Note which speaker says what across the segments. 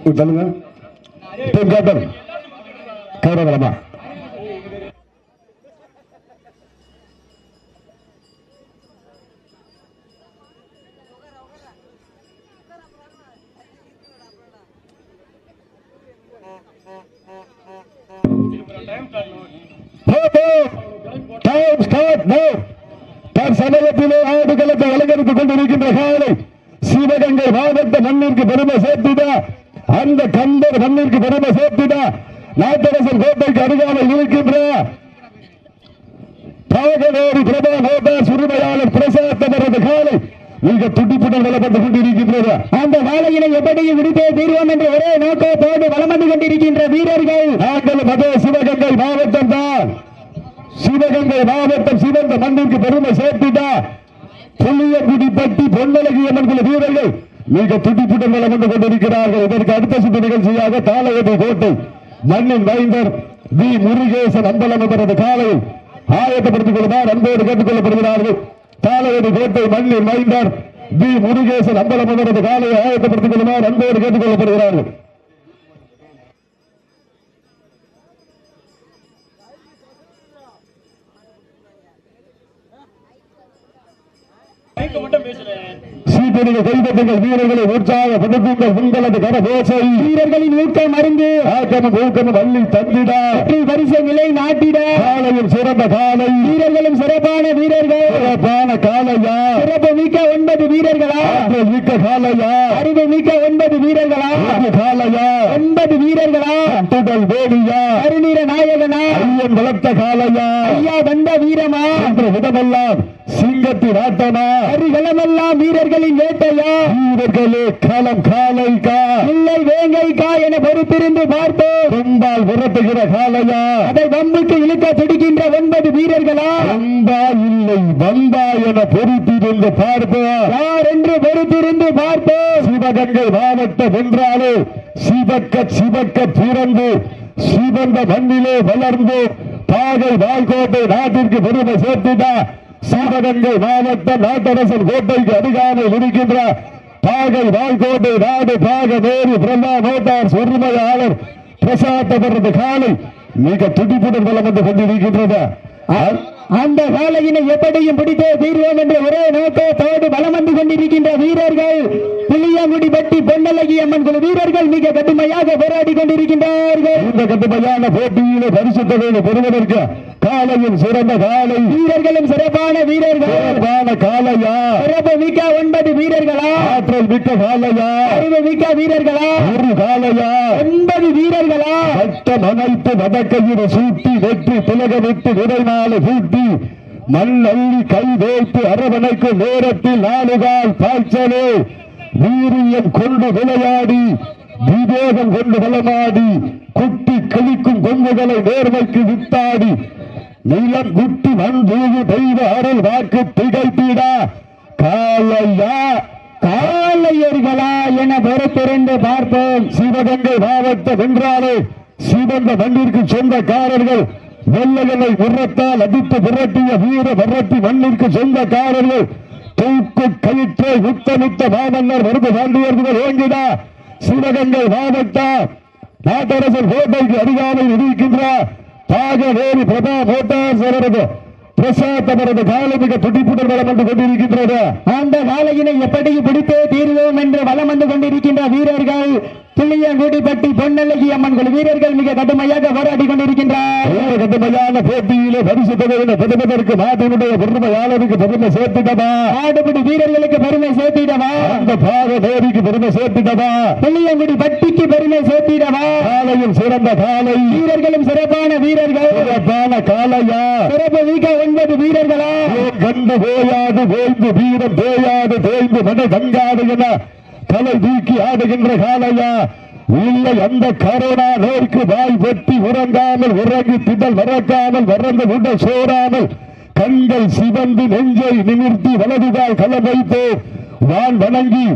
Speaker 1: சொல்லுங்க team captain கௌரவமா சமயத்திலே ஆடுகளத்தை அலங்கரித்துக் கொண்டிருக்கின்ற காலை சிவகங்கை மாவட்ட மண்ணிற்கு பெருமை சேர்த்துதா அந்த கந்தர் மண்ணிற்கு பெருமை சேர்த்துதா நாட்டரசன் கோட்டைக்கு அருகாமல் இருக்கின்ற பாகவேரி பிரபா மோட்டார்ஸ் உரிமையாளர் பிரசாத்தவரது காலை மிக துடிப்புடன் வளப்பட்டு கொண்டிருக்கின்றது.
Speaker 2: அந்த வேலையினை எப்படியும் விடுத்தே தீர்வோம் என்ற ஒரே நோக்கத்தோடு வலம் வந்து கொண்டிருக்கின்ற வீரர்கள்.
Speaker 1: நாங்கள் மத சிவகங்கை மாவட்டம் தான். சிவகங்கை மாவட்டம் சிவந்த மண்ணிற்கு பெருமை சேர்த்துட்டா புளியங்குடிப்பட்டி பொன்னழகி அம்மன் வீரர்கள் மிக துடிப்புடன் வளம் வந்து கொண்டிருக்கிறார்கள். இதற்கு அடுத்த சுற்று நிகழ்ச்சியாக தாளவதி கோட்டை மண்ணின் மைந்தர் வி. முருகேசன் அம்பலம் என்பது காலை ஆயத்தப்படுத்திக் கொள்வார். அன்போடு கேட்டுக் கொள்ளப்படுகிறார்கள் கோட்டை மண்ணின் மைந்தர் வி. முருகேசன் அம்பலம் என்பது காலை ஆயத்தப்படுத்திக் கொள்வார். அன்போடு கேட்டுக் கொள்ளப்படுகிறார்கள் சீட்டடிகள் கைதட்டுங்கள் வீரர்களை உற்சாகப்படுத்துங்கள். உங்களது கரபோசை
Speaker 2: வீரர்களின் ஊக்கம் அறிந்து
Speaker 1: ஆக்கமும் ஊக்கமும் அள்ளி தந்திட.
Speaker 2: வெற்றி பரிசை நிலை நாட்டிட.
Speaker 1: காலையில் சிறந்த காலை.
Speaker 2: வீரர்களும் சிறப்பான வீரர்கள்.
Speaker 1: சிறப்பான காலையா.
Speaker 2: சிறப்பு மிக்க ஒன்பது வீரர்களா.
Speaker 1: மிக்க காலையா.
Speaker 2: அறிவு மிக்க ஒன்பது வீரர்களா.
Speaker 1: காலையா.
Speaker 2: ஒன்பது வீரர்களா.
Speaker 1: துடல் வேடியா.
Speaker 2: கருநீர நாயகனா.
Speaker 1: ஐயன் வளர்த்த காலையா.
Speaker 2: ஐயா வந்த வீரமா.
Speaker 1: என்ற விதமெல்லாம் சிங்கத்தின் ஆட்டமா.
Speaker 2: கரிகளமெல்லாம் வீரர்களின் வேட்டையா
Speaker 1: வீரர்களே களம் காலைக்கா?
Speaker 2: இல்லை வேங்கைக்கா என பொறுத்திருந்து பார்த்தோம்.
Speaker 1: கொம்பால் விரட்டுகிற காலையா?
Speaker 2: அதை வம்புக்கு இழுக்க துடிக்கின்ற ஒன்பது வீரர்களா?
Speaker 1: வந்தா இல்லை வந்தா என பொறுத்திருந்து பார்ப்போம்
Speaker 2: யார் என்று பொறுத்திருந்து பார்த்தோம்.
Speaker 1: சிவகங்கை மாவட்டம் என்றாலே சிவக்க சிவக்க பிறந்து சிவந்த மண்ணிலே வளர்ந்து பாகை வாய்க்கோட்டை நாட்டிற்கு பெருமை சேர்த்துதா? சிவகங்கை மாவட்டம் நாட்டரசன் கோட்டைக்கு அருகாமையில் இருக்கின்ற பாகை வாய்க்கோட்டை நாடு பாக நேரு பிரம்மா மோட்டார்ஸ் உரிமையாளர் பிரசாத் அவரது காலை மிக துடிப்புடன் வளம் வந்து கொண்டிருக்கின்றது.
Speaker 2: அந்த காலையினை எப்படியும் பிடித்தே தீர்வோம் என்ற ஒரே நோக்கத்தோடு பலம் வந்து கொண்டிருக்கின்ற வீரர்கள் புளியங்குடி பட்டி பொன்னழகி அம்மன் குழு வீரர்கள் மிக கடுமையாக போராடி கொண்டிருக்கின்றார்கள்.
Speaker 1: இந்த கடுமையான போட்டியிலே பரிசு தொகையை பெறுவதற்கு காலையில் சிறந்த காலை.
Speaker 2: வீரர்களும் சிறப்பான வீரர்கள்.
Speaker 1: சிறப்பான காலையா?
Speaker 2: சிறப்பு மிக்க ஒன்பது வீரர்களா?
Speaker 1: ஆற்றல் மிக்க காலையா?
Speaker 2: அறிவு மிக்க வீரர்களா?
Speaker 1: ஒரு காலையா?
Speaker 2: ஒன்பது வீரர்களா?
Speaker 1: சட்டம் அமைத்து வடக்கையில் சூட்டி வெற்றி திலகமிட்டு விரைநாளை சூட்டி மண் அள்ளி கை வைத்து அரவணைக்கும் நேரத்தில் நாலுகால் பாய்ச்சலே. வீரியம் கொண்டு விளையாடி விவேகம் கொண்டு வளமாடி குட்டி கழிக்கும் கொம்புகளை நேர்மைக்கு வித்தாடி நிலம் குட்டி மண் தெய்வ அருள் வாக்கு திகைத்திடா. காலையா
Speaker 2: காலையர்களா என பொறுத்திருந்து பார்ப்போம்.
Speaker 1: சிவகங்கை மாவட்ட வென்றாலே சிவந்த மண்ணிற்கு சொந்தக்காரர்கள். வெள்ளையனை உரத்தால் அடித்து விரட்டிய வீர விரட்டி மண்ணிற்கு சொந்தக்காரர்கள். தூக்கு கயிற்றை முத்தமித்த மாமன்னர் மருந்து பாண்டியர்கள் ஓங்கிடா. சிவகங்கை மாவட்ட நாட்டரசர் கோட்டைக்கு அருகாமையில் இருக்கின்றார். பாகவேரி பிரபா மோட்டார் அவரது பிரசாத் அவரது காலை மிக துடிப்புடன் வளம் வந்து கொண்டிருக்கின்றது.
Speaker 2: அந்த காலையினை எப்படி பிடித்தே தீர்வோம் என்று வலம் வந்து கொண்டிருக்கின்ற வீரர்கள் புளியங்குடிப்பட்டி பொன்னழகி அம்மன் குழு வீரர்கள் மிக கடுமையாக போராடி கொண்டிருக்கின்றார்.
Speaker 1: கடுமையான போட்டியிலே பரிசு பெறுவதற்கு நாட்டினுடைய பெருமையாளருக்கு பெருமை சேர்த்துட்டதா
Speaker 2: ஆடுபிடி வீரர்களுக்கு பெருமை சேர்த்திடவா?
Speaker 1: அந்த பாக தேவிக்கு பெருமை சேர்த்துட்டதா
Speaker 2: புளியங்குடி பட்டிக்கு பெருமை சேர்த்திடவா?
Speaker 1: காலையில் சிறந்த காலை
Speaker 2: வீரர்களும் சிறப்பான வீரர்கள்.
Speaker 1: சிறப்பான காலையா
Speaker 2: சிறப்பு மிக்க ஒன்பது வீரர்களா?
Speaker 1: கண்டு போயாது போய்ந்து வீரம் தேயாது தேய்ந்து மன தங்காது என தலை தூக்கி ஆடுகின்ற காலையா இல்லை அந்த கரோனா நோய்க்கு வாய் வெட்டி உறங்காமல் உறங்கி திடல் மறக்காமல் வறந்த உடல் சோறாமல் கண்கள் சிவந்து நெஞ்சை நிமிர்த்தி வலதுகால் களம் வைத்து வான் வணங்கி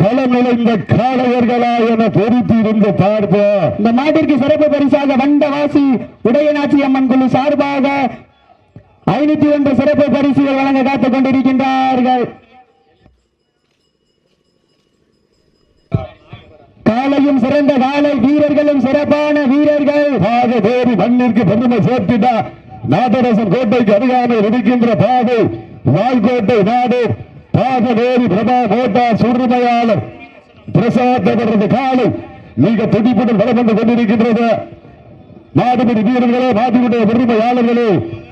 Speaker 1: களமிழந்த நுழைந்த காளையர்களா என பொருத்தி இருந்து பார்ப்போம்.
Speaker 2: இந்த மாட்டிற்கு சிறப்பு பரிசாக வண்டவாசி உடையநாச்சி அம்மன் குழு சார்பாக ஐநூத்தி ஒன்று சிறப்பு பரிசுகள் வழங்க காத்துக் கொண்டிருக்கின்றார்கள். காலையும் சிறந்த காலை வீரர்களும் சிறப்பான வீரர்கள்.
Speaker 1: பாக தேவி மண்ணிற்கு பெருமை சேர்த்துட்டா நாதரசன் கோட்டைக்கு அருகாமை இருக்கின்ற பாதை வாய்கோட்டை நாடு. பாகதேவி பிரபா மோட்டார் சுருமையாளர் பிரசாத் அவரது காலை மிக துடிப்புடன் வளம் வந்து கொண்டிருக்கின்றது. நாடுபடி வீரர்களே மாட்டுடைய உரிமையாளர்களே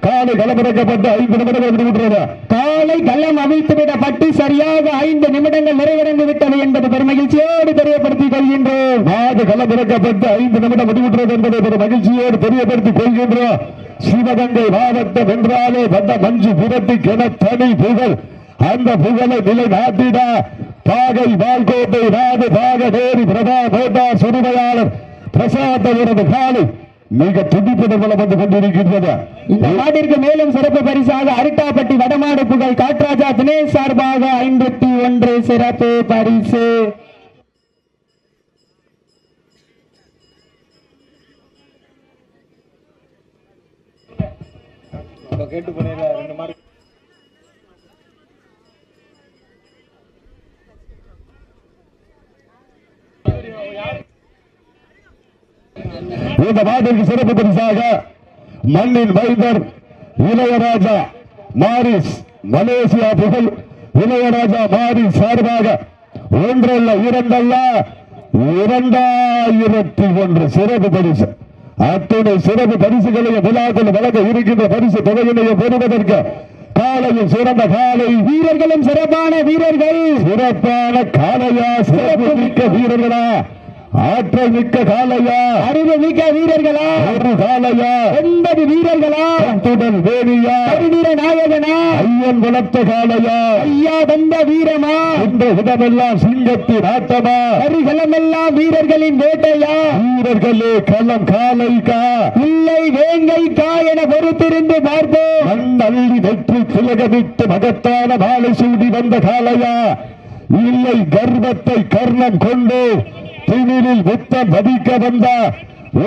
Speaker 1: காலை களமிறக்கப்பட்டு ஐந்து நிமிடங்கள் விடுவிட்டது
Speaker 2: காலை களம் அமைத்து விடப்பட்டு சரியாக ஐந்து நிமிடங்கள் நிறைவடைந்து விட்டது என்பது பெருமகிழ்ச்சியோடு தெரியப்படுத்திக் கொள்கின்றோம்.
Speaker 1: நாடு களமிறக்கப்பட்டு ஐந்து நிமிடம் முடிவுற்றது என்பதை பெரும் மகிழ்ச்சியோடு தெரியப்படுத்திக் கொள்கின்றோம். சிவகங்கை மாவட்டம் என்றாலே வந்த மஞ்சு புரட்டி கென தனி புகழ். அந்த புகழை நிலை நாட்டிட பாகை வால்கோட்டை நாடு பாகடேரி பிரபா கோட்டா சுருமையாளர் பிரசாத் அவரது காலை மிக வளம் வந்து கொண்டிருக்கின்றது.
Speaker 2: இந்த நாட்டிற்கு மேலும் சிறப்பு பரிசாக அரிட்டாப்பட்டி வடமாடு புகழ் காட்ராஜா தினேஷ் சார்பாக ஐம்பத்தி ஒன்று சிறப்பு பரிசு.
Speaker 1: இந்த நாட்டிற்கு சிறப்பு பரிசாக மண்ணின் மைந்தர் இளையராஜா மாரிஸ் மலேசியா புகழ் இளையராஜா மாரிஸ் சார்பாக ஒன்றல்ல இரண்டல்ல இரண்டாயிரத்தி ஒன்று சிறப்பு பரிசு. அத்துணை சிறப்பு பரிசுகளையும் விழாக்கள் வழங்க இருக்கின்ற பரிசு தொகையினையும் பெறுவதற்கு காலையில் சிறந்த காலை
Speaker 2: வீரர்களும் சிறப்பான வீரர்கள்.
Speaker 1: சிறப்பான காலையா சிறப்பு மிக்க வீரர்களா. ஆற்றல் மிக்க காலையா
Speaker 2: அறிவு மிக்க வீரர்களா?
Speaker 1: ஒரு காலையா
Speaker 2: ஒன்பது வீரர்களா?
Speaker 1: அத்துடன் வேணியா
Speaker 2: வீர நாயகனா?
Speaker 1: ஐயன் வளர்த்த காலையா
Speaker 2: ஐயா வந்த வீரமா
Speaker 1: இந்த இடமெல்லாம் சிங்கத்தின் ஆட்டமா?
Speaker 2: கரிகளமெல்லாம் வீரர்களின் வேட்டையா?
Speaker 1: வீரர்களே களம் காலைக்கா?
Speaker 2: இல்லை வேங்கை கா என பொறுத்திருந்து பார்ப்போம்.
Speaker 1: மண் அள்ளி வெற்றி திலகமிட்டு மகத்தான மாலை சூடி வந்த காலையா? இல்லை கர்வத்தை கர்ணம் கொண்டு திமிழில் முத்தம் பதிக்க வந்த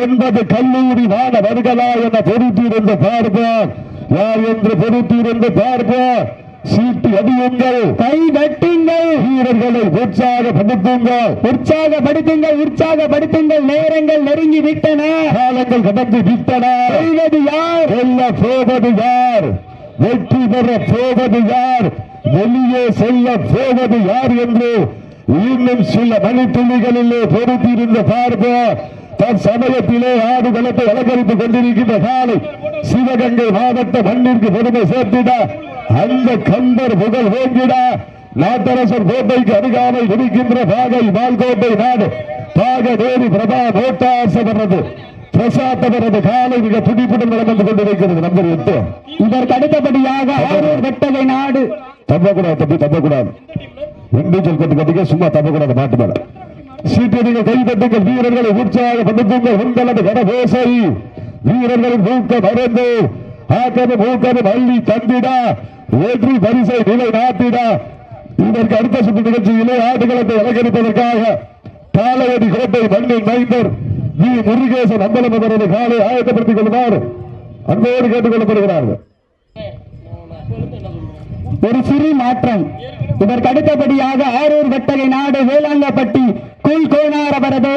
Speaker 1: ஒன்பது கல்லூரி மாணவர்களா என பொறுத்திருந்து பார்ப்போம். யார் என்று பொறுத்திருந்து பார்ப்போம். சீட்டு அடியுங்கள்.
Speaker 2: கை தட்டுங்கள்
Speaker 1: வீரர்களை உற்சாகப்படுத்துங்கள்.
Speaker 2: உற்சாகப்படுத்துங்கள் உற்சாகப்படுத்துங்கள். நேரங்கள் நெருங்கி விட்டன.
Speaker 1: காலங்கள் கடந்து விட்டன.
Speaker 2: செய்வது யார்?
Speaker 1: வெல்ல போவது யார்? வெற்றி பெற போவது யார்? வெளியே செல்ல போவது யார் என்று இன்னும் சில மணித்துளிகளிலே பொறுத்திருந்த பார்ப்போம் தன் சமயத்திலே ஆடு களத்தை அலங்கரித்துக் கொண்டிருக்கின்ற காலை சிவகங்கை மாவட்ட மண்ணிற்கு பெருமை சேர்த்திட. அந்த கம்பர் புகழ் ஓங்கிட நாட்டரசர் கோட்டைக்கு அருகாமல் இருக்கின்ற பாகை மால்கோட்டை நாடு. பாகதேவி பிரபா மோட்டாசவரது பிரசாத் அவரது காலை மிக துடிப்புடன் நடந்து கொண்டிருக்கிறது நம்பர் எட்டு.
Speaker 2: இதற்கு அடுத்தபடியாக ஆரூர் வெட்டகை நாடு.
Speaker 1: தப்பக்கூடாது தப்பி தப்பக்கூடாது. இண்டிவிஜுவல் கட்டு கட்டிக்க சும்மா தப்பக்கூடாது மாட்டு மேல. சீட்டடிகள் கைதட்டுங்கள் வீரர்களை உற்சாகப்படுத்துங்கள். உங்களது கடபோசை வீரர்களின் மூக்க மறந்து ஆக்கது மூக்கது மல்லி தந்திட. வெற்றி பரிசை நிலை நாட்டிட இதற்கு அடுத்த சுற்று நிகழ்ச்சியிலே ஆடுகளத்தை அலங்கரிப்பதற்காக பாலையடி கோட்டை மண்ணின் மைந்தர் வி. முருகேசன் அம்பலம் அவரது காலை ஆயத்தப்படுத்திக் கொள்வார். அன்போடு கேட்டுக் கொள்ளப்படுகிறார்கள்.
Speaker 2: ஒரு சிறு மாற்றம். இதற்கு அடுத்தபடியாக ஆரூர் வெட்டகை நாடு வேளாங்கப்பட்டி கூழ் கோணாரவரது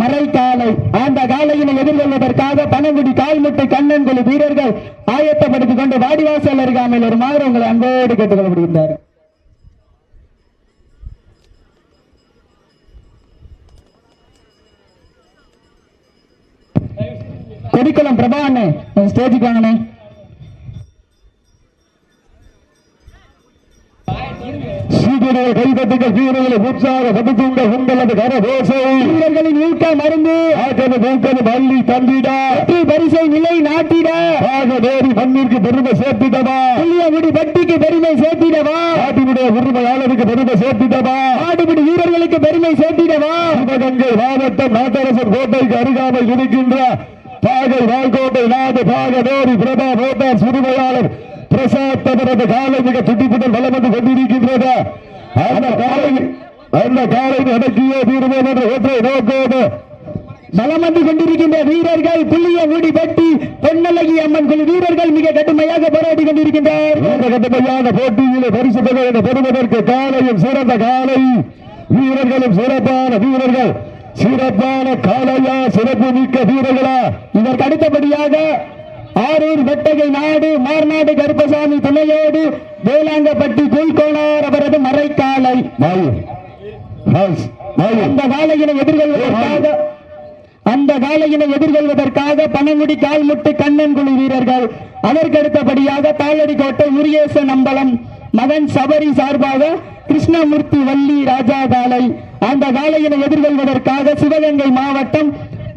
Speaker 2: மறைக்காலை அந்த காலையினை எதிர்கொள்வதற்காக பனங்குடி கால்முட்டை கண்ணன் குழு வீரர்கள் ஆயத்தப்படுத்திக் கொண்டு வாடிவாசல் அருகாமையில் ஒரு மாறு உங்களை அன்போடு கேட்டுக் கொள்ளப்படுகின்றார் கொடிக்குளம் பிரபா அண்ணே ஸ்டேஜுக்கு வாங்கினேன்
Speaker 1: சீக்கிரம் கைதட்டுங்கள் வீரர்களை உற்சாகப்படுத்துங்கள் உங்களது கரபோசை
Speaker 2: வீரர்களின் ஊக்க மருந்து
Speaker 1: ஆக்கது மூக்கது மல்லி தந்திடா.
Speaker 2: வெற்றி பரிசை நிலை நாட்டிட.
Speaker 1: நேரி மண்ணிற்கு பெருமை சேர்த்திடவா.
Speaker 2: புளியகுடி பட்டிக்கு பெருமை சேர்த்திடவா.
Speaker 1: நாட்டினுடைய உரிமையாளருக்கு பெருமை சேர்த்திடவா.
Speaker 2: ஆடுபிடி வீரர்களுக்கு பெருமை சேர்த்திடவா.
Speaker 1: சிவகங்கை மாவட்டம் நாட்டரசர் கோட்டைக்கு அருகாமல் இருக்கின்ற பாகை வால்கோட்டை நாடு பாக நேரி பிரபா மோட்டார் உரிமையாளர் பிரசாத் அவரது காலை மிக துடிப்புடன் வளம் வந்து கொண்டிருக்கின்றது அந்த காலை அந்த காலை அடக்கிய தீர்வோம் என்ற ஒற்றை நோக்கோடு
Speaker 2: பலம் வந்து கொண்டிருக்கின்ற வீரர்கள் புளியகுடி பட்டி பொன்னழகி அம்மன் குழு வீரர்கள் மிக கடுமையாக போராடி கொண்டிருக்கின்றார்.
Speaker 1: இந்த கடுமையான போட்டியிலே பரிசு தொகை பெறுவதற்கு காலையும் சிறந்த காலை. வீரர்களும் சிறப்பான வீரர்கள். சிறப்பான காலையா சிறப்பு மிக்க வீரர்களா?
Speaker 2: இதற்கு அடுத்தபடியாக ஆரூர் வெட்டகை நாடு மார்நாடு கருப்பசாமி துணையோடு வேளாங்கப்பட்டி குல்கோனார் அவரது மறைக்காலை. அந்த காலையினை எதிர்கொள்வதற்காக அந்த காலையினை எதிர்கொள்வதற்காக பனங்குடி கால்முட்டு கண்ணன் குழு வீரர்கள் அதற்கு அடுத்தபடியாக தாளடி கோட்டை முருகேசன் அம்பலம் மகன் சபரி சார்பாக கிருஷ்ணமூர்த்தி வள்ளி ராஜா காலை அந்த காலையினை எதிர்கொள்வதற்காக சிவகங்கை மாவட்டம்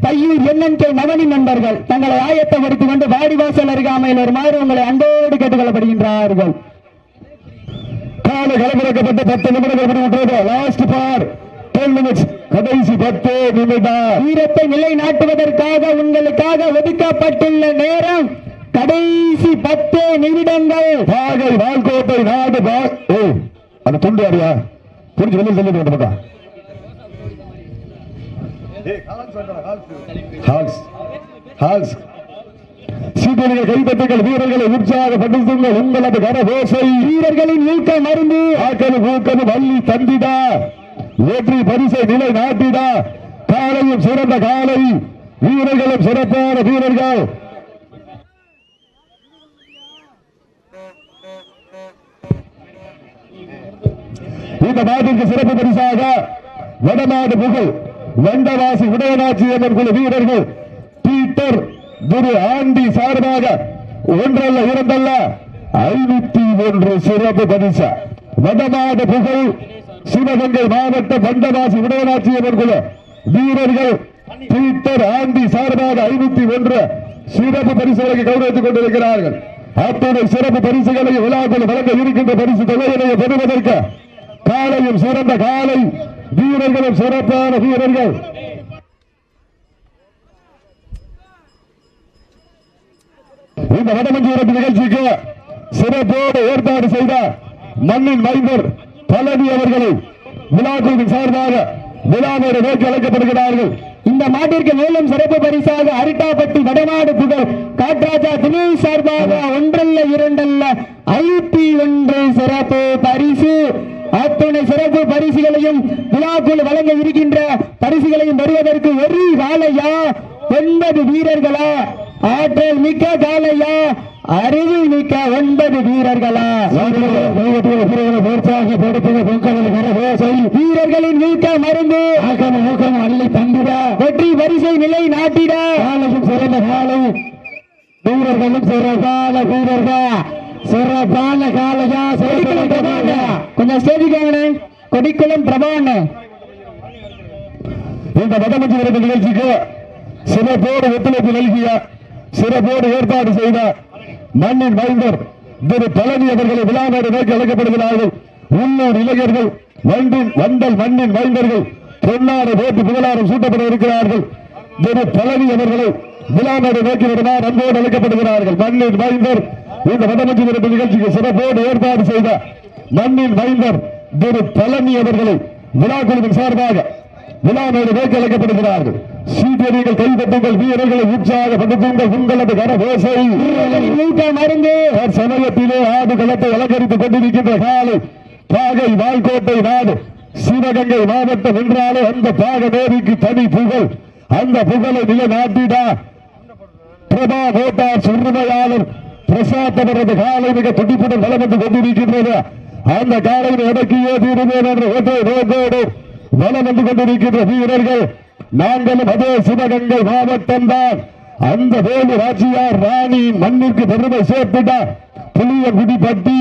Speaker 2: தையூர் என்என்கே நவனி நண்பர்கள். தங்களை ஆயத்தப்படுத்திக் கொண்டு வாடிவாசல் அருகாமையில் வருமாறு உங்களை அன்போடு கேட்டுக்கொள்ளப்படுகின்றார்கள்.
Speaker 1: காலை களமிறக்கப்பட்ட பத்து நிமிடங்கள் முடிவுற்றது. லாஸ்ட் பார். டென் மினிட்ஸ் கடைசி பத்து நிமிடம்.
Speaker 2: வீரத்தை நிலைநாட்டுவதற்காக உங்களுக்காக ஒதுக்கப்பட்டுள்ள நேரம் கடைசி பத்து நிமிடங்கள்.
Speaker 1: பாகை வால்கோட்டை நாடு அந்த துண்டு அறியா புரிஞ்சு வெளியில் தள்ளிட்டு சீதர்கள் கைப்பற்றுங்கள் வீரர்களை உற்சாகப்படுத்துங்கள் உங்களது கரகோசை
Speaker 2: வீரர்களின் ஊக்க மருந்து
Speaker 1: ஆக்கனு பூக்கனு வள்ளி தந்திடா. வெற்றி பரிசை நிலை நாட்டிடா. காலையும் சிறந்த காலை. வீரர்களும் சிறப்பான வீரர்கள். இந்த நாட்டிற்கு சிறப்பு பரிசாக வடநாடு புகழ். வண்டவாசி உதயநாச்சி அம்மன் குழு வீரர்கள் பீட்டர் குரு ஆண்டி சார்பாக ஒன்றல்ல இரண்டல்ல ஐநூத்தி ஒன்று சிறப்பு பரிசு. வடநாடு புகழ் சிவகங்கை மாவட்ட வண்டவாசி உடையநாச்சி அம்மன் குழு வீரர்கள் பீட்டர் ஆண்டி சார்பாக ஐநூத்தி ஒன்று சிறப்பு பரிசுகளை கௌரவித்துக் கொண்டிருக்கிறார்கள். அத்துணை சிறப்பு பரிசுகளை விழாக்கள் வழங்க இருக்கின்ற பரிசு தொகையினை பெறுவதற்கு காலையும் சிறந்த காலை வீரர்களும் சிறப்பான வீரர்கள். இந்த வடமஞ்சூரத்து நிகழ்ச்சிக்கு சிறப்போடு ஏற்பாடு செய்த மண்ணின் மைந்தர் பழனி அவர்களை விழாக்குழுவின் சார்பாக விழாவோடு நோக்கி அழைக்கப்படுகிறார்கள்.
Speaker 2: இந்த மாட்டிற்கு மேலும் சிறப்பு பரிசாக அரிட்டாப்பட்டி வடநாடு புகழ் காட்ராஜா தினேஷ் சார்பாக ஒன்றல்ல இரண்டல்ல ஐடி ஒன்று சிறப்பு பரிசு. அத்தனை சிறப்பு பரிசுகளையும் விழாக்குள் வழங்க இருக்கின்ற பரிசுகளையும் பெறுவதற்கு ஒரு காலையா? ஒன்பது வீரர்களா? ஆற்றல் மிக்க காலையா? அறிவு மிக்க ஒன்பது வீரர்களா? வீரர்களின் ஊக்க மருந்து. அள்ளி தந்திட வெற்றி பரிசை நிலை நாட்டிட. காலையும் சிறந்த காலை வீரர்களும் கால வீரர்கள்? சிறப்பான காலையா கொடிக்குளம் பிரபான கொஞ்சம் சேதிக்காங்கண்ணே கொடிக்குளம் பிரபான
Speaker 1: இந்த வடமஞ்சு விருது நிகழ்ச்சிக்கு சிறப்போடு ஒத்துழைப்பு நல்கிய சிறப்போடு ஏற்பாடு செய்த மண்ணின் மைந்தர் திரு பழனி அவர்களை விழாவோடு நோக்கி அழைக்கப்படுகிறார்கள். உள்ளூர் இளைஞர்கள் வண்டின் வண்டல் மண்ணின் மைந்தர்கள் பொன்னாறு போட்டு புகழாரம் சூட்டப்பட இருக்கிறார்கள். திரு பழனி அவர்களை விழாவோடு நோக்கி வருமாறு அன்போடு அழைக்கப்படுகிறார்கள். மண்ணின் மைந்தர் இந்த வடமஞ்சு நிகழ்ச்சிக்கு சிறப்போடு ஏற்பாடு செய்த மண்ணின் மைந்தர் திரு பழனி அவர்களை விழாக்குழுவின் சார்பாக விழாவோடு நோக்கி அழைக்கப்படுகிறார்கள். சீட்டரிகள் கைப்பற்றுங்கள் வீரர்களை உற்சாகப்படுத்துங்கள் உங்களது கரபோசை
Speaker 2: மருந்து
Speaker 1: சமயத்திலே ஆடு களத்தை அலங்கரித்துக் கொண்டிருக்கின்ற காலை பாகை வால்கோட்டை நாடு சிவகங்கை மாவட்டம் என்றாலே அந்த பாகநேரிக்கு தனி புகழ். அந்த புகழை நிலைநாட்டிடா. பிரபா கோட்டார் சுருமையாளர் பிரசாத் அவரது காலை மிக துடிப்புடன் வளம் வந்து கொண்டிருக்கின்றது. அந்த காலையில் அடக்கியே தீருவேன் என்ற ஒற்றை நோக்கோடு வளம் வந்து கொண்டிருக்கின்ற வீரர்கள். நாங்களும் அதே சிவகங்கை மாவட்டம் தான். அந்த வேலு ராஜியார் ராணி மண்ணிற்கு பெருமை சேர்த்துட்டார். புளிய பட்டி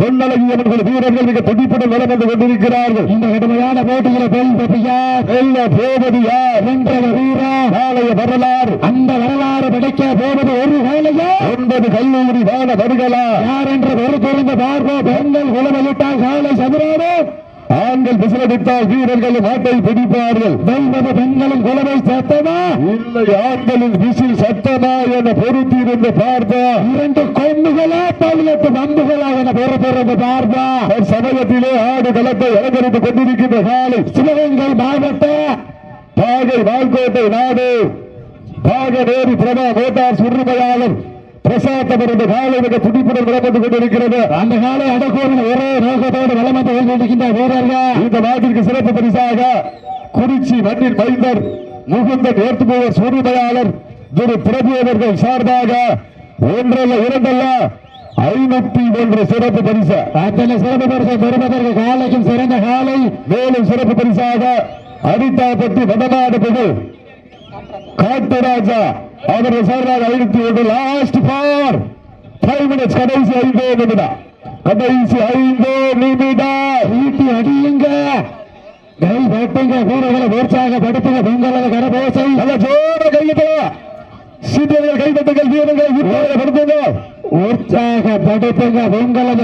Speaker 1: பொன்னழகி அவர்கள் வீரர்கள் மிக துடிப்புடன் வந்து கொண்டிருக்கிறார்கள். இந்த கடுமையான போட்டியில வெல்வதியா வெல்ல போவது யார் வென்றவர் வீரா? நாளைய வரலாறு. அந்த வரலாறு படைக்க போவது ஒரு வேலையா? ஒன்பது கல்லூரி வான வருகளா? யார் என்ற ஒரு பிறந்த பார்ப்போ பெண்கள் உளவலிட்டால் காலை சதுராடு ஆண்கள் விசிலடித்தால் வீரர்களும் ஆட்டை பிடிப்பார்கள். வெல்வது பெண்களும் குலவை சத்தமா? இல்லை ஆண்களின் விசில் சத்தமா என பொறுத்திருந்து பார்ப்பா இரண்டு கொண்டுகளா பதினெட்டு பந்துகளா என பொறுத்திருந்து பார்ப்பா சமயத்திலே ஆடு களத்தை அலங்கரித்துக் கொண்டிருக்கின்ற காலை சிவகங்கை மாவட்ட பாகை வால்கோட்டை நாடு. பாகநேரி பிரபா மோட்டார் சுருமையாளர் பிரசாத் அவரது காலை மிக துடிப்புடன் விளம்பட்டு கொண்டிருக்கிறது. அந்த காலை அடக்கோரின் ஒரே நோக்கத்தோடு விளம்பட்டு கொண்டிருக்கின்ற வீரர்கள். இந்த நாட்டிற்கு சிறப்பு பரிசாக குறிச்சி மண்ணின் மைந்தர் முகுந்தன் ஏற்றுபவர் சூரியமையாளர் திரு பிரபு அவர்கள் சார்பாக ஒன்றல்ல இரண்டல்ல. ஐநூத்தி ஒன்று சிறப்பு பரிசு.
Speaker 3: அத்தனை சிறப்பு பரிசை பெறுவதற்கு காலைக்கும் சிறந்த காலை.
Speaker 1: மேலும் சிறப்பு பரிசாக அரித்தாப்பட்டி வடநாடு புகழ். காட்டுராஜா அவர்கள் சார்பாக ஐநூத்தி ஒன்று லாஸ்ட் ஃபார் ஃபைவ் மினிட்ஸ் கடைசி ஐந்தோ நிமிடம். கடைசி ஐந்தோ நிமிடம்.
Speaker 3: ஈட்டி அடியுங்க. கை வெட்டுங்க வீரர்களை உற்சாக படுத்துங்க பொங்கலது கரபோசை
Speaker 1: நல்ல ஜோர கையிட்டலாம் சீனியர்கள் கைதட்டுங்கள் வீரர்கள் உற்சாகப்படுத்துங்க.
Speaker 3: உற்சாக படுத்துங்க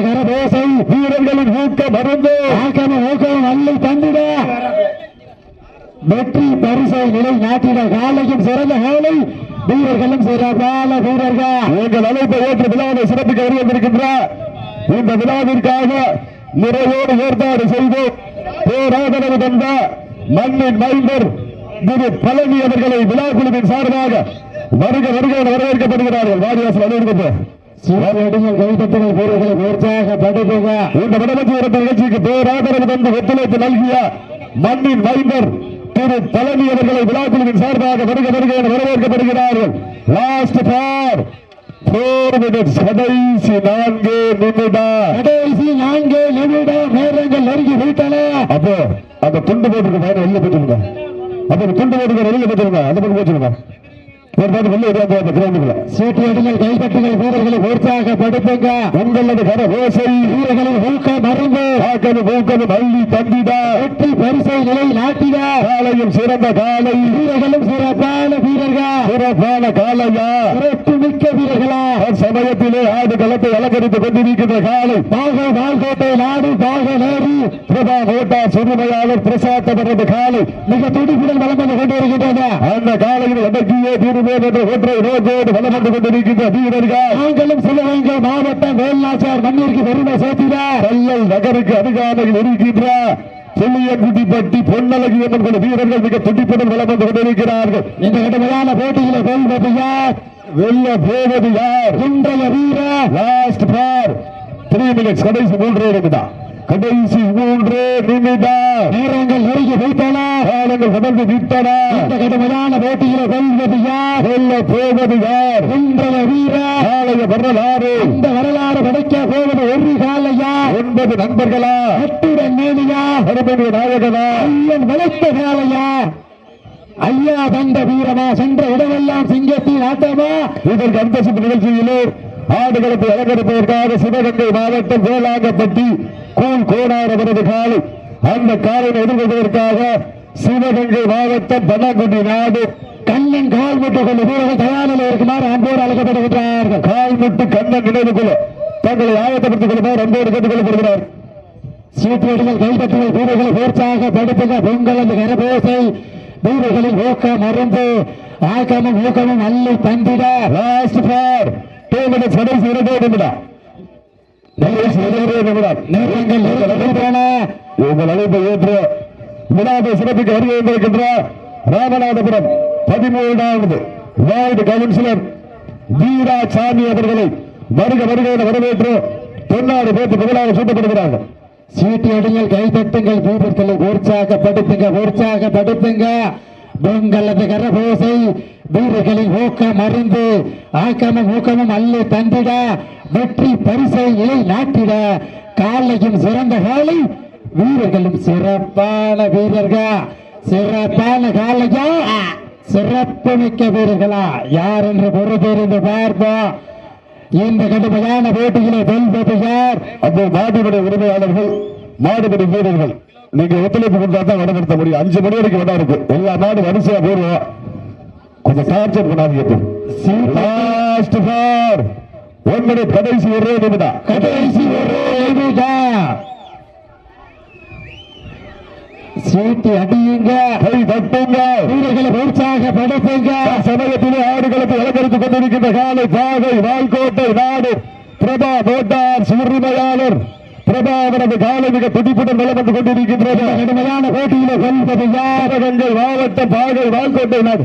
Speaker 3: கரபோசை
Speaker 1: வீரர்களின் ஊக்க மருந்து
Speaker 3: ஆக்கம ஊக்கம் அள்ளி தந்திட. வெற்றி பரிசை நிலை நாட்டிட காலையும் சிறந்த காலை வீரர்களும் சிறப்பான வீரர்கள்.
Speaker 1: எங்கள் அழைப்பை ஏற்று விழாவை சிறப்பிக்க வருவந்திருக்கின்றார் இந்த விழாவிற்காக முறையோடு ஏற்பாடு செய்து பேராதரவு தந்த மண்ணின் மைந்தர் திரு பழனி அவர்களை விழா குழுவின் சார்பாக வருக வருக வரவேற்கப்படுகிறார்கள். வாரியாசல் அலுவலகத்தை
Speaker 3: சிவனடிகள் கைதட்டுகள் வீரர்களை உற்சாக படுத்துங்க
Speaker 1: இந்த வடமத்திய இரண்டு நிகழ்ச்சிக்கு பேராதரவு தந்து ஒத்துழைப்பு நல்கிய மண்ணின் மைந்தர் திரு பழனி அவர்களை விழாக்குழுவின் சார்பாக வருக வருக என வரவேற்கப்படுகிறார்கள். லாஸ்ட் பார் போர் மினிட்ஸ் கடைசி நான்கு நிமிடம்.
Speaker 3: கடைசி நான்கு நிமிடம் நேரங்கள் நெருங்கி விட்டன.
Speaker 1: அப்போ அந்த துண்டு போட்டுருக்க மாதிரி வெளியில போட்டுருங்க. அப்ப துண்டு போட்டுருக்க வெளியில போட்டுருங்க. அந்த பக்கம் போட்டுருங்க. ஒரு உங்களது கர
Speaker 3: வீரர்களின் ஊக்க மருந்து
Speaker 1: மூக்கது மல்லி தந்திடா
Speaker 3: வெற்றி பரிசை நிலை நாட்டிட
Speaker 1: காலையும் சிறந்த காலை
Speaker 3: வீரர்களும் சிறப்பான வீரர்கள்
Speaker 1: சிறப்பான காலையா
Speaker 3: சிறப்பு மிக்க வீரர்களா
Speaker 1: சமயத்திலே ஆடு களத்தை அலங்கரித்துக் கொண்டிருக்கின்ற காலை
Speaker 3: பாக வாழ்கோட்டை நாடு பாக நேரி
Speaker 1: பிரபா ஓட்டா சிறுமையாளர் காலை
Speaker 3: மிக துடிப்புடன் கொண்டிருக்கின்றன
Speaker 1: அந்த காலையில் நோக்கோடு வளம் வந்து கொண்டிருக்கின்ற வீரர்கள்.
Speaker 3: நாங்களும் சிவகங்கை மாவட்டம் வேல்நாச்சார் மண்ணிற்கு பெருமை சேர்த்தினார்
Speaker 1: கல்லல் நகருக்கு அருகாமையில் இருக்கின்ற புள்ளியங்குடிப்பட்டி பொன்னழகி என்பது வீரர்கள் மிக துடிப்புடன் வளம் வந்து கொண்டிருக்கிறார்கள்
Speaker 3: இந்த கடுமையான போட்டியில வெல்வது யார்?
Speaker 1: வெல்ல போவது யார்?
Speaker 3: இன்றைய வீரர்.
Speaker 1: லாஸ்ட் பார். த்ரீ மினிட்ஸ் கடைசி மூன்றே நிமிடம். கடைசி மூன்று நிமிடம்
Speaker 3: நேரங்கள் நெருங்கி வைத்தன.
Speaker 1: காலங்கள் கடந்து விட்டன
Speaker 3: இந்த கடுமையான போட்டியில வெல்வது யார்?
Speaker 1: வெல்ல போவது யார்?
Speaker 3: இன்றைய வீரர்
Speaker 1: நாளைய வரலாறு.
Speaker 3: இந்த வரலாறு படைக்க போவது ஒரு காலையா
Speaker 1: ஒன்பது நண்பர்களா?
Speaker 3: எட்டுடன் மேலியா?
Speaker 1: அருமணி நாயகனா?
Speaker 3: ஐயன் வளர்த்த காலையா ஐயா தந்த வீரமா? சென்ற இடமெல்லாம் சிங்கத்தின் ஆட்டமா?
Speaker 1: இதற்கு அந்த நிகழ்ச்சியிலே ஆடுகளத்தை அலங்கரிப்பதற்காக சிவகங்கை மாவட்டம் வேளாங்கப்பட்டி கூல் கோடார் அவரது காலை. அந்த காலையில் எதிர்கொள்வதற்காக சிவகங்கை மாவட்டம் பன்னாங்குடி நாடு
Speaker 3: கண்ணன் கால் முட்டு கொண்டு வீரர்கள் தயாரில் இருக்குமாறு அன்போடு அழைக்கப்படுகின்றார்கள்.
Speaker 1: கால்முட்டு கண்ணன் நினைவு கொள்ள தங்களை ஆயத்தப்படுத்திக் கொள்ளுமாறு அன்போடு கேட்டுக்கொள்ளப்படுகிறார்.
Speaker 3: சீட்டுகள் கைப்பற்றுகள் வீரர்களை உற்சாக படுத்துக அந்த கரபோசை வீரர்களின் ஊக்க மருந்து ஆக்கமும் ஊக்கமும் அள்ளி தந்திட.
Speaker 1: லாஸ்ட் பார் டூ மினிட்ஸ் கடைசி இரண்டே நிமிடம். உங்கள் அழைப்பை ஏற்று விழாவை சிறப்பிக்க வருகை வந்திருக்கின்ற ராமநாதபுரம் பதிமூன்றாவது வார்டு கவுன்சிலர் வீரா சாமி அவர்களை வருக வருக என வரவேற்று பொன்னாடு போட்டு விழாவை சூட்டப்படுகிறார்கள்
Speaker 3: சீட்டு அடிகள் கைத்தட்டுங்கள் வீரர்களை உற்சாகப்படுத்துங்க உற்சாகப்படுத்துங்க. பொங்கலது கரபோசை வீரர்களின் ஊக்கம் மருந்து ஆக்கமும் ஊக்கமும் அல்ல தந்திட வெற்றி பரிசை இலை நாட்டிட காலையும் சிறந்த காலை வீரர்களும் சிறப்பான வீரர்கள் சிறப்பான காலையா சிறப்பு மிக்க வீரர்களா யார் என்று பொறுத்திருந்து பார்ப்போம். இந்த கடுமையான போட்டியிலே வெல்வது யார்?
Speaker 1: அப்போ மாடுபடை உரிமையாளர்கள் மாடுபடி வீரர்கள். நீங்க ஒத்துழைப்பு கொடுத்தா தான் வட நடத்த முடியும். அஞ்சு மணி வரைக்கும் வடம் இருக்கு. எல்லா நாடு வரிசையா போடுவோம். கொஞ்சம் டார்ச்சர் பண்ணாதீங்க லாஸ்ட் ஃபார் ஒன் மினிட் கடைசி ஒரே நிமிடம்.
Speaker 3: கடைசி ஒரே நிமிடம். சீட்டி அடியுங்க.
Speaker 1: கை தட்டுங்க.
Speaker 3: வீரர்களை உற்சாகப்படுத்துங்க.
Speaker 1: சமயத்திலே ஆடுகளத்தை அலங்கரித்துக் கொண்டிருக்கின்ற காலை பாகை வால்கோட்டை நாடு பிரபா மோட்டார் உரிமையாளர் பிரபா அவரது காலை மிக துடிப்புடன் வந்து கொண்டிருக்கின்றது.
Speaker 3: கடுமையான போட்டியிலே வெல்வது யார்?
Speaker 1: சிவகங்கை மாவட்டம் பாகை வால்கோட்டை நாடு.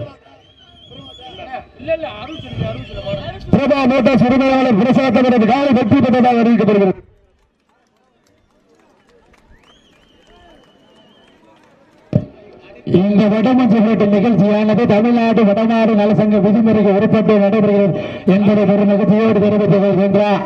Speaker 1: பிரபா மோட்டார் உரிமையாளர் பிரசாத் அவரது காலை வெற்றி பெற்றதாக அறிவிக்கப்படுகிறது.
Speaker 3: இந்த வடமஞ்சு போட்டி நிகழ்ச்சியானது தமிழ்நாடு வடநாடு நலசங்க விதிமுறைக்கு உட்பட்டு நடைபெறுகிறது என்பதை ஒரு நிகழ்ச்சியோடு தெரிவித்து வருகின்றார்